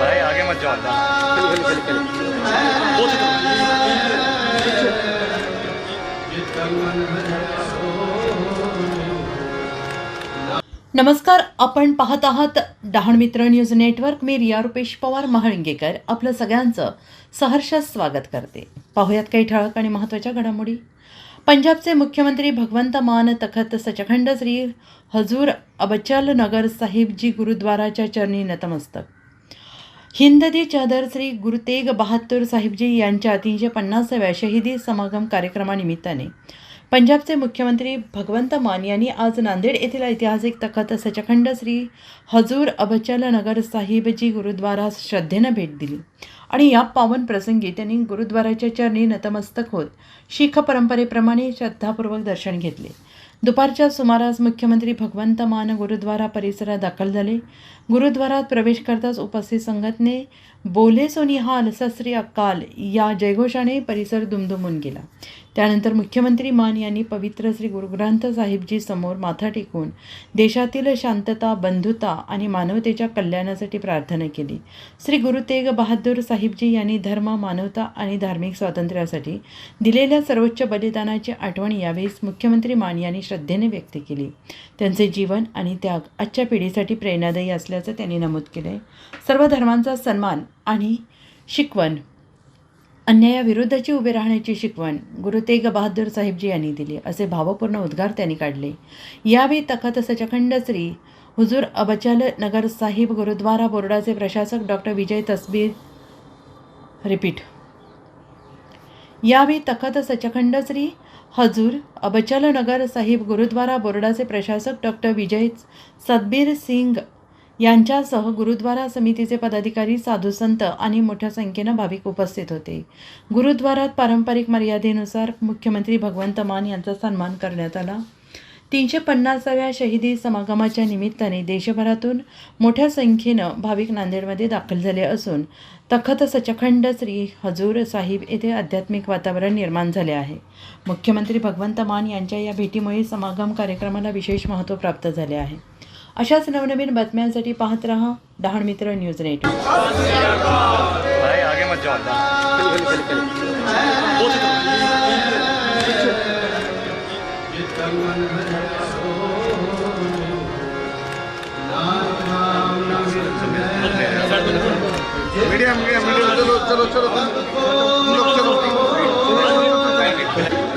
भाई आगे मत जाओ। नमस्कार आपण पाहत आहात डहाणमित्र न्यूज नेटवर्क. मी रिया रुपेश पवार महाळिंगेकर. आपलं सगळ्यांचं सहर्ष स्वागत करते. पाहूयात काही ठळक आणि महत्त्वाच्या घडामोडी. पंजाबचे मुख्यमंत्री भगवंत मान तखत सचखंड श्री हजूर अबचल नगर साहिबजी गुरुद्वाराच्या चरणी नतमस्तक. हिंददी चादर श्री गुरु तेग बहात्तर साहिबजी यांच्या तीनशे पन्नासाव्या शहीदी समागम कार्यक्रमानिमित्ताने पंजाबचे मुख्यमंत्री भगवंत मान यांनी आज नांदेड येथील ऐतिहासिक तखत सचखंड श्री हजूर अबचल नगर साहिबजी गुरुद्वारास श्रद्धेनं भेट दिली. आणि या पावन प्रसंगी त्यांनी गुरुद्वाराच्या चरणी नतमस्तक होत शीख परंपरेप्रमाणे श्रद्धापूर्वक दर्शन घेतले. दुपारच्या सुमारास मुख्यमंत्री भगवंत मान गुरुद्वारा परिसरात दाखल झाले. गुरुद्वारात प्रवेश करताच उपस्थित संघटने बोले सोनिहाल सस्री अकाल या जयघोषाने परिसर दुमदुमून गेला. त्यानंतर मुख्यमंत्री मान यांनी पवित्र श्री गुरुग्रंथ साहिबजी समोर माथा टेकून देशातील शांतता बंधुता आणि मानवतेच्या कल्याणासाठी प्रार्थना केली. श्री गुरु तेग बहादूर साहिबजी यांनी धर्म मानवता आणि धार्मिक स्वातंत्र्यासाठी दिलेल्या सर्वोच्च बलिदानाची आठवण यावेळेस मुख्यमंत्री मान यांनी श्रद्धेने व्यक्त केली. त्यांचे जीवन आणि त्याग आजच्या पिढीसाठी प्रेरणादायी असल्याचं त्यांनी नमूद केले सर्व धर्मांचा सन्मान आणि शिकवण. अन्यायाविरुद्धची उभे राहण्याची शिकवण. गुरु तेग बहादूर साहेबजी यांनी दिली. असे भावपूर्ण उद्गार त्यांनी काढले. यावेळी तखत सचखंड श्री हुजूर अबचल नगर साहिब गुरुद्वारा बोर्डाचे प्रशासक डॉक्टर विजय तस्बीर रिपीट. यावेळी तखत सचखंड श्री हजूर अबचल नगर साहिब गुरुद्वारा बोर्डाचे प्रशासक डॉक्टर विजय सतबीर सिंग यांच्यासह गुरुद्वारा समितीचे पदाधिकारी साधू संत आणि मोठ्या संख्येनं भाविक उपस्थित होते. गुरुद्वारात पारंपरिक मर्यादेनुसार मुख्यमंत्री भगवंत मान यांचा सन्मान करण्यात आला. तीनशे पन्नासाव्या शहीदी समागमाच्या निमित्ताने देशभरातून मोठ्या संख्येनं भाविक नांदेडमध्ये दाखल झाले असून तखत सचखंड श्री हजूर साहिब येथे आध्यात्मिक वातावरण निर्माण झाले आहे. मुख्यमंत्री भगवंत मान यांच्या या भेटीमुळे समागम कार्यक्रमाला विशेष महत्त्व प्राप्त झाले आहे. अशाच नवनवीन बातम्यांसाठी पाहत रहा डहाण मित्र न्यूज नेटवर्क भाई आगे मत चलो चलो चलो चलो चलो